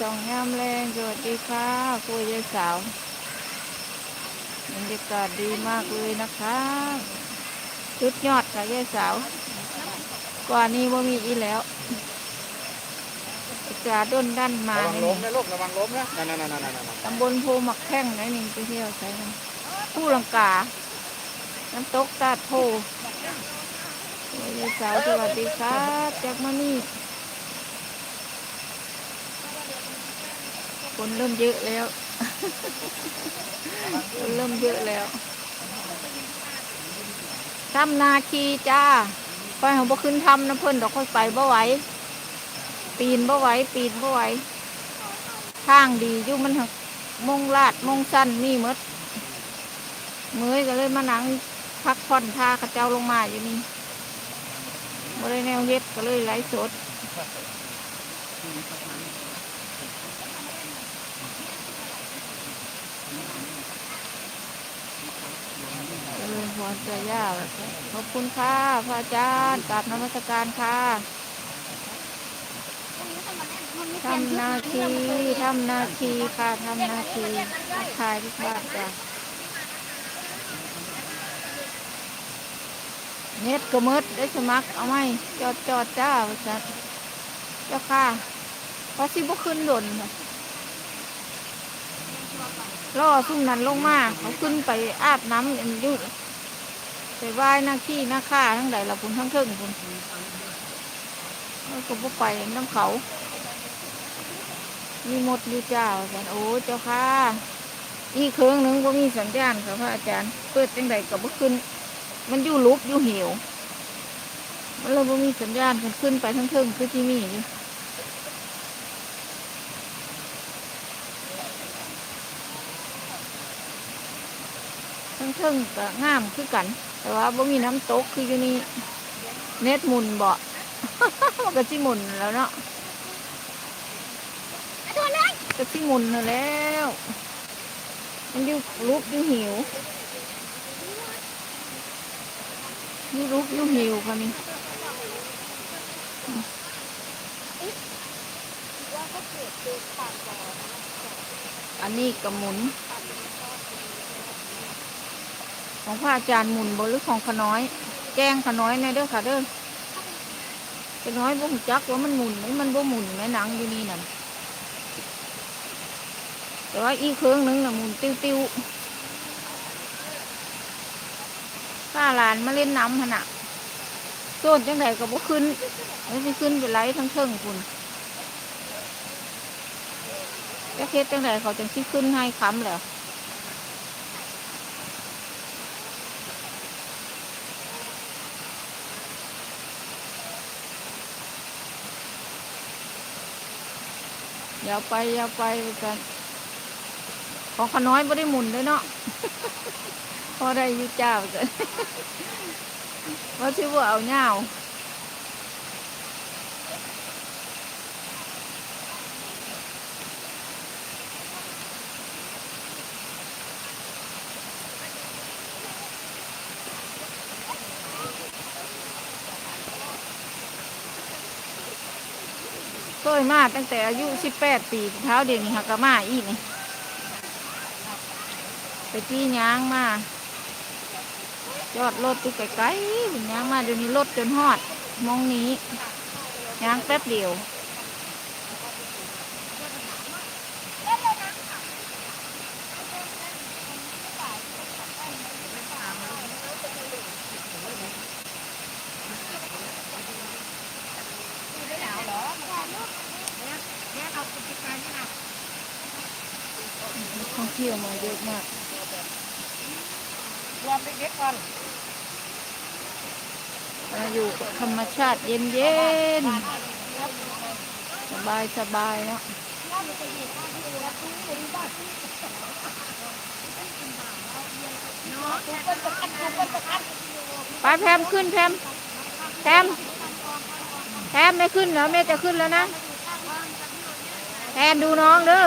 สองยามแรงสวัสดีค่ะคุยยายสาวบรรยากาศดีมากเลยนะคะชุดยอดค่ะยายสาว กว่านี้ว่ามีอีแล้วอากาศด้นด้านมาระวังนี่ล้มนะลูกระวังล้มนะนั่นนั่นนั่นนั่นนั่นตำบลภูหมักแข้งไหนนี่ไปเที่ยวใช่ไหมผู้ลังกา น้ำตกตาดโพคุยยายสาวสวัสดีครับจากมานี่ คนเริ่มเยอะแล้ว คนเริ่มเยอะแล้วทำนาคีจ้าไปของบ่ขึ้นทำนะเพิ่นดอกค่อยไปบ่ไหว ปีนบ่ไหว ปีนบ่ไหวทางดีอยู่มันหักมงลาดมงสั้นมีหมดเมื่อยก็เลยมาหนังพักผ่อนทาเข้าเจ้าลงมาอยู่นี่บ่ได้แนวเฮ็ดก็เลยไลสด เจ ริญพรเจ้าย่าขอบคุณค่ะพระอาจารย์กราบนมัสการค่ะทำนาคีทำนาคีค่ะทำนาคีขายทุกบาทจ้ะเน็ตก็หมืดได้สมัครเอาไหมจอดจอดจ้าว่าจัดเจ้าค่ะเพราะสิบ่ขึ้นหล่นค่ะล่อซุ่มนั้นลงมาเขาขึ้นไปอาบน้ำอันอยุ ไปไหว้หน้าขี้หน้าข้าทั้งใดละพุ่นทั้งเทิงพุ่นแล้วก็ไปน้ำเขา มีหมดอยู่เจ้าอาจารย์โอ้เจ้าค่ะอีกเครื่องหนึ่งว่ามีสัญญาณค่ะพระอาจารย์ เปิดจังใดกับบ่ขึ้น มันอยู่ลุกอยู่เหี่ยวมันเลยบ่มีสัญญาณมันขึ้นไปทั้งเทิงคือที่มีอยู่ทั้งเทิงก็งามคือกัน แต่ว่าบ่มีน้ำตกคืออยู่นี่เน็ตหมุนบ่ มันก็สิหมุนแล้วเนาะก็สิหมุนนั่นแล้ว มันอยู่ลุกอยู่หิวอยู่ลุกอยู่หิวค่ะนี่อันนี้ก็หมุน ของพระอาจารย์หมุนบหรือของขน้อยแกล้งขน้อยในเด้อค่ะเด้อขน้อยบ่หูจักว่ามันหมุนไหมมันบ่หมุนไหมหนังอยู่นี่นั่นแต่ว่าอีเครื่องหนึงน่ะหมุนติ้วติ้วข้าหลานมาเล่นน้ำขนาดโซนจังไดก็บ่ขึ้นไม่ไปขึ้นไปไหลทั้งเทิงคุณจะเฮ็ดจังไดเขาจังสิขึ้นให้ค้ำแล้ว อย่าไปอย่าไปกันของขน้อยไม่ได้หมุนเลยเนาะพอได้ยุเจ้ากันว่าชื่อว่าเอาเงา เคยมาตั้งแต่อายุสิบแปดปีเท้าเดี๋ยวนี้หักกะมาอีกนี่ไปที่ย้างมาจอดรถที่ไกลๆเป็นย้างมาเดี๋ยวนี้รถจนหอดมองนี้ย้างแป๊บเดียว เที่ยวมาเยอะมาก รวมเด็กๆก่อนมาอยู่กับธรรมชาติเย็นๆ สบายสบายเนาะไปแพมขึ้นแพมแพมแพมไม่ขึ้นเหรอแม่จะขึ้นแล้วนะแพมดูน้องเด้อ